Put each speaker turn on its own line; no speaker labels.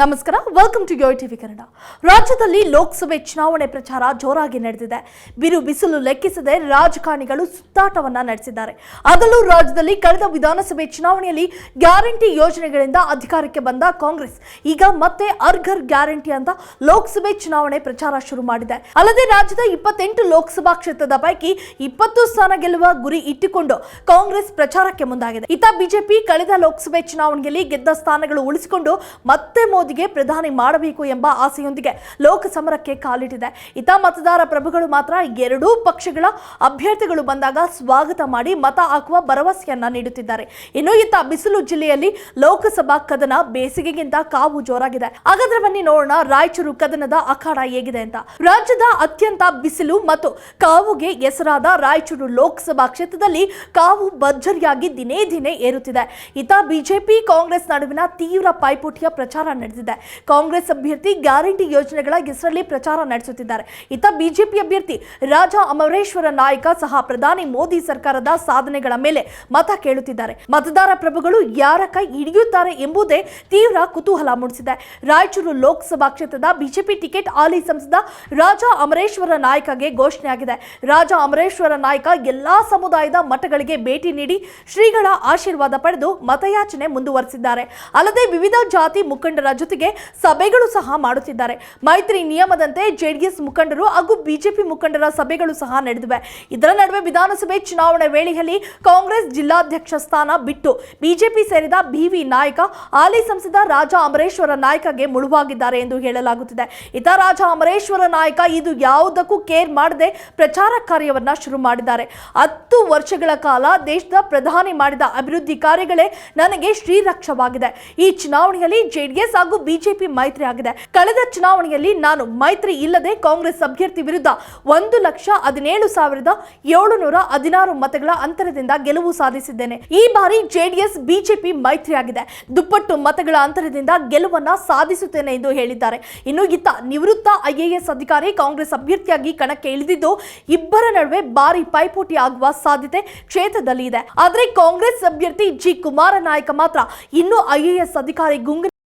ನಮಸ್ಕಾರ welcome to Yoyo TV Kannada ರಾಜ್ಯದಲ್ಲಿ ಲೋಕಸಭೆ ಚುನಾವಣೆ ಪ್ರಚಾರ ಜೋರಾಗಿ ನಡೆದಿದೆ. ಬಿರು ಬಿಸಿಲು ಲೆಕ್ಕಿಸದೆ ರಾಜಕಾರಣಿಗಳು ಸುತ್ತಾಟವನ್ನ ನಡೆಸಿದ್ದಾರೆ. ಅದರಲ್ಲೂ ರಾಜ್ಯದಲ್ಲಿ ಕಳೆದ ವಿಧಾನಸಭೆ ಚುನಾವಣೆಯಲ್ಲಿ ಗ್ಯಾರಂಟಿ ಯೋಜನೆಗಳಿಂದ ಅಧಿಕಾರಕ್ಕೆ ಬಂದ ಕಾಂಗ್ರೆಸ್ ಈಗ ಮತ್ತೆ ಅರ್ಘರ್ ಗ್ಯಾರಂಟಿ ಅಂತ ಲೋಕಸಭೆ ಚುನಾವಣೆ ಪ್ರಚಾರ ಶುರು ಮಾಡಿದೆ. ಅಲ್ಲದೆ ರಾಜ್ಯದ ಇಪ್ಪತ್ತೆಂಟು ಲೋಕಸಭಾ ಕ್ಷೇತ್ರದ ಪೈಕಿ ಇಪ್ಪತ್ತು ಸ್ಥಾನ ಗೆಲ್ಲುವ ಗುರಿ ಇಟ್ಟುಕೊಂಡು ಕಾಂಗ್ರೆಸ್ ಪ್ರಚಾರಕ್ಕೆ ಮುಂದಾಗಿದೆ. ಇತ್ತ ಬಿಜೆಪಿ ಕಳೆದ ಲೋಕಸಭೆ ಚುನಾವಣೆಯಲ್ಲಿ ಗೆದ್ದ ಸ್ಥಾನಗಳು ಉಳಿಸಿಕೊಂಡು ಮತ್ತೆ ಮೋದಿಗೆ ಪ್ರಧಾನಿ ಮಾಡಬೇಕು ಎಂಬ ಆಸೆಯೊಂದಿಗೆ ಲೋಕ ಸಮರಕ್ಕೆ ಕಾಲಿಟ್ಟಿದೆ. ಇತ ಮತದಾರ ಪ್ರಭುಗಳು ಮಾತ್ರ ಎರಡೂ ಪಕ್ಷಗಳ ಅಭ್ಯರ್ಥಿಗಳು ಬಂದಾಗ ಸ್ವಾಗತ ಮಾಡಿ ಮತ ಹಾಕುವ ಭರವಸೆಯನ್ನ ನೀಡುತ್ತಿದ್ದಾರೆ. ಇನ್ನು ಇತ್ತ ಬಿಸಿಲು ಜಿಲ್ಲೆಯಲ್ಲಿ ಲೋಕಸಭಾ ಕದನ ಬೇಸಿಗೆಗಿಂತ ಕಾವು ಜೋರಾಗಿದೆ. ಹಾಗಾದ್ರೆ ಬನ್ನಿ ನೋಡೋಣ ರಾಯಚೂರು ಕದನದ ಅಖಾಡ ಹೇಗಿದೆ ಅಂತ. ರಾಜ್ಯದ ಅತ್ಯಂತ ಬಿಸಿಲು ಮತ್ತು ಕಾವುಗೆ ಹೆಸರಾದ ರಾಯಚೂರು ಲೋಕಸಭಾ ಕ್ಷೇತ್ರದಲ್ಲಿ ಕಾವು ಭರ್ಜರಿಯಾಗಿ ದಿನೇ ದಿನೇ ಏರುತ್ತಿದೆ. ಇತ ಬಿಜೆಪಿ ಕಾಂಗ್ರೆಸ್ ನಡುವಿನ ತೀವ್ರ ಪೈಪೋಟಿಯ ಪ್ರಚಾರ ನಡೆದಿದೆ. ಕಾಂಗ್ರೆಸ್ ಅಭ್ಯರ್ಥಿ ಗ್ಯಾರಂಟಿ ಯೋಜನೆಗಳ ಹೆಸರಲ್ಲಿ ಪ್ರಚಾರ ನಡೆಸುತ್ತಿದ್ದಾರೆ. ಇತ್ತ ಬಿಜೆಪಿ ಅಭ್ಯರ್ಥಿ ರಾಜ ಅಮರೇಶ್ವರ ನಾಯಕ ಸಹ ಪ್ರಧಾನಿ ಮೋದಿ ಸರ್ಕಾರದ ಸಾಧನೆಗಳ ಮೇಲೆ ಮತ ಕೇಳುತ್ತಿದ್ದಾರೆ. ಮತದಾರ ಪ್ರಭುಗಳು ಯಾರ ಕೈ ಹಿಡಿಯುತ್ತಾರೆ ಎಂಬುದೇ ತೀವ್ರ ಕುತೂಹಲ ಮೂಡಿಸಿದೆ. ರಾಯಚೂರು ಲೋಕಸಭಾ ಕ್ಷೇತ್ರದ ಬಿಜೆಪಿ ಟಿಕೆಟ್ ಹಾಲಿ ಸಂಸದ ರಾಜ ಅಮರೇಶ್ವರ ನಾಯಕಗೆ ಘೋಷಣೆಯಾಗಿದೆ. ರಾಜ ಅಮರೇಶ್ವರ ನಾಯಕ ಎಲ್ಲಾ ಸಮುದಾಯದ ಮಠಗಳಿಗೆ ಭೇಟಿ ನೀಡಿ ಶ್ರೀಗಳ ಆಶೀರ್ವಾದ ಪಡೆದು ಮತಯಾಚನೆ ಮುಂದುವರೆಸಿದ್ದಾರೆ. ಅಲ್ಲದೆ ವಿವಿಧ ಜಾತಿ ಮುಖಂಡರ ಜೊತೆಗೆ ಸಭೆಗಳು ಸಹ ಮಾಡುತ್ತಿದ್ದಾರೆ. ಮೈತ್ರಿ ನಿಯಮದಂತೆ ಜೆಡಿಎಸ್ ಮುಖಂಡರು ಹಾಗೂ ಬಿಜೆಪಿ ಮುಖಂಡರ ಸಭೆಗಳು ಸಹ ನಡೆದಿವೆ. ಇದರ ನಡುವೆ ವಿಧಾನಸಭೆ ಚುನಾವಣೆ ವೇಳೆಯಲ್ಲಿ ಕಾಂಗ್ರೆಸ್ ಜಿಲ್ಲಾಧ್ಯಕ್ಷ ಸ್ಥಾನ ಬಿಟ್ಟು ಬಿಜೆಪಿ ಸೇರಿದ ಬಿವಿ ನಾಯಕ, ಹಾಲಿ ಸಂಸದ ರಾಜ ಅಮರೇಶ್ವರ ನಾಯಕಗೆ ಮುಳುವಾಗಿದ್ದಾರೆ ಎಂದು ಹೇಳಲಾಗುತ್ತಿದೆ. ಇತ ರಾಜ ಅಮರೇಶ್ವರ ನಾಯಕ ಇದು ಯಾವುದಕ್ಕೂ ಕೇರ್ ಮಾಡದೆ ಪ್ರಚಾರ ಕಾರ್ಯವನ್ನ ಶುರು ಮಾಡಿದ್ದಾರೆ. ಹತ್ತು ವರ್ಷಗಳ ಕಾಲ ದೇಶದ ಪ್ರಧಾನಿ ಮಾಡಿದ ಅಭಿವೃದ್ಧಿ ಕಾರ್ಯಗಳೇ ನನಗೆ ಶ್ರೀರಕ್ಷವಾಗಿದೆ ಈ ಚುನಾವಣೆಯಲ್ಲಿ ಜೆಡಿಎಸ್ ಹಾಗೂ ಬಿಜೆಪಿ ಮೈತ್ರಿ ಆಗಿದೆ. ಕಳೆದ ಚುನಾವಣೆಯಲ್ಲಿ ನಾನು ಮೈತ್ರಿ ಇಲ್ಲದೆ ಕಾಂಗ್ರೆಸ್ ಅಭ್ಯರ್ಥಿ ವಿರುದ್ಧ ಒಂದು ಲಕ್ಷ ಹದಿನೇಳು ಸಾವಿರದ ಏಳುನೂರ ಹದಿನಾರು ಮತಗಳ ಅಂತರದಿಂದ ಗೆಲುವು ಸಾಧಿಸಿದ್ದೇನೆ. ಈ ಬಾರಿ ಜೆಡಿಎಸ್, ಬಿಜೆಪಿ ಮೈತ್ರಿ ಆಗಿದೆ. ದುಪ್ಪಟ್ಟು ಮತಗಳ ಅಂತರದಿಂದ ಗೆಲುವನ್ನ ಸಾಧಿಸುತ್ತೇನೆ ಎಂದು ಹೇಳಿದ್ದಾರೆ. ಇನ್ನು ಇತ್ತ ನಿವೃತ್ತ ಐಎಎಸ್ ಅಧಿಕಾರಿ ಕಾಂಗ್ರೆಸ್ ಅಭ್ಯರ್ಥಿಯಾಗಿ ಕಣಕ್ಕೆ ಇಳಿದಿದ್ದು, ಇಬ್ಬರ ನಡುವೆ ಭಾರಿ ಪೈಪೋಟಿ ಆಗುವ ಸಾಧ್ಯತೆ ಕ್ಷೇತ್ರದಲ್ಲಿ ಇದೆ ಆದರೆ ಕಾಂಗ್ರೆಸ್ ಅಭ್ಯರ್ಥಿ ಜಿ. ಕುಮಾರ ನಾಯಕ ಮಾತ್ರ ಇನ್ನೂ ಐಎಎಸ್ ಅಧಿಕಾರಿ ಗುಂಗಿನ